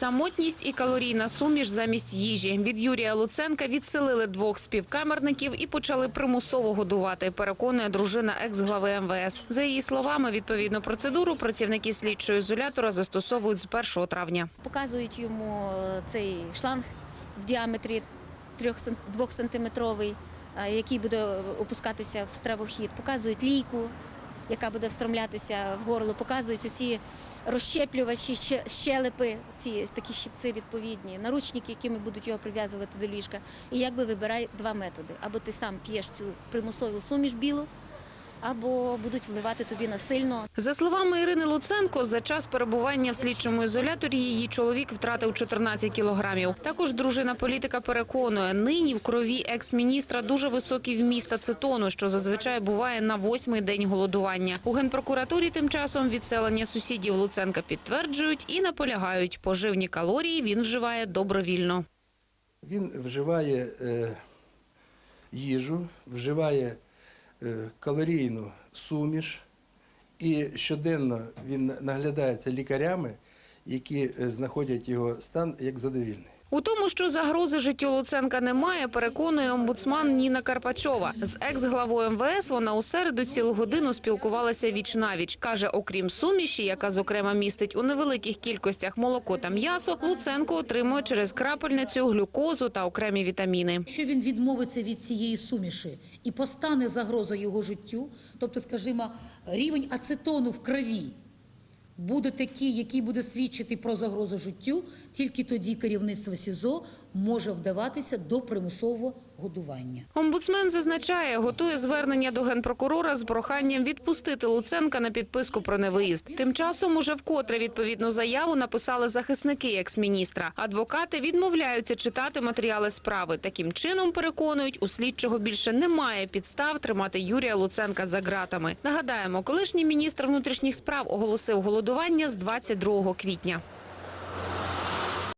Самотність і калорійна суміш замість їжі. Від Юрія Луценка відселили двох співкамерників і почали примусово годувати, переконує дружина екс-глави МВС. За її словами, відповідну процедуру працівники слідчого ізолятора застосовують з 1 травня. Показують йому е, цей шланг в діаметрі 2 сантиметровий, е, який буде опускатися в стравохід. Показують лійку, яка буде встромлятися в горло. Показують усі розщеплювачі, ще- щелепи, ці такі щипці відповідні, наручники, якими будуть його прив'язувати до ліжка. І якби вибирай два методи: або ти сам п'єш цю примусову суміш білу, або будуть вливати тобі насильно За словами Ірини Луценко, за час перебування в слідчому ізоляторі її чоловік втратив 14 кілограмів. Також дружина політика переконує, нині в крові екс-міністра дуже високий вміст ацетону, що зазвичай буває на восьмий день голодування. У генпрокуратурі тим часом відселення сусідів Луценка підтверджують і наполягають, поживні калорії він вживає добровільно. Він вживає е, їжу, вживає калорійну суміш і щоденно він наглядається лікарями, які е, знаходять його стан як задовільний. У тому, що загрози життю Луценка немає, переконує омбудсман Ніна Карпачова. З екс-главою МВС вона у середу цілу годину спілкувалася віч-навіч. Каже, окрім суміші, яка, зокрема, містить у невеликих кількостях молоко та м'ясо, Луценко отримує через крапельницю глюкозу та окремі вітаміни. Якщо він відмовиться від цієї суміші і постане загрозою його життю, тобто, скажімо, рівень ацетону в крові буде такий, який буде свідчити про загрозу життю, тільки тоді керівництво СІЗО може вдаватися до примусового годування. Омбудсмен зазначає, готує звернення до генпрокурора з проханням відпустити Луценка на підписку про невиїзд. Тим часом уже вкотре відповідну заяву написали захисники екс-міністра. Адвокати відмовляються читати матеріали справи. Таким чином переконують, у слідчого більше немає підстав тримати Юрія Луценка за ґратами. Нагадаємо, колишній міністр внутрішніх справ оголосив голодування з 22 квітня.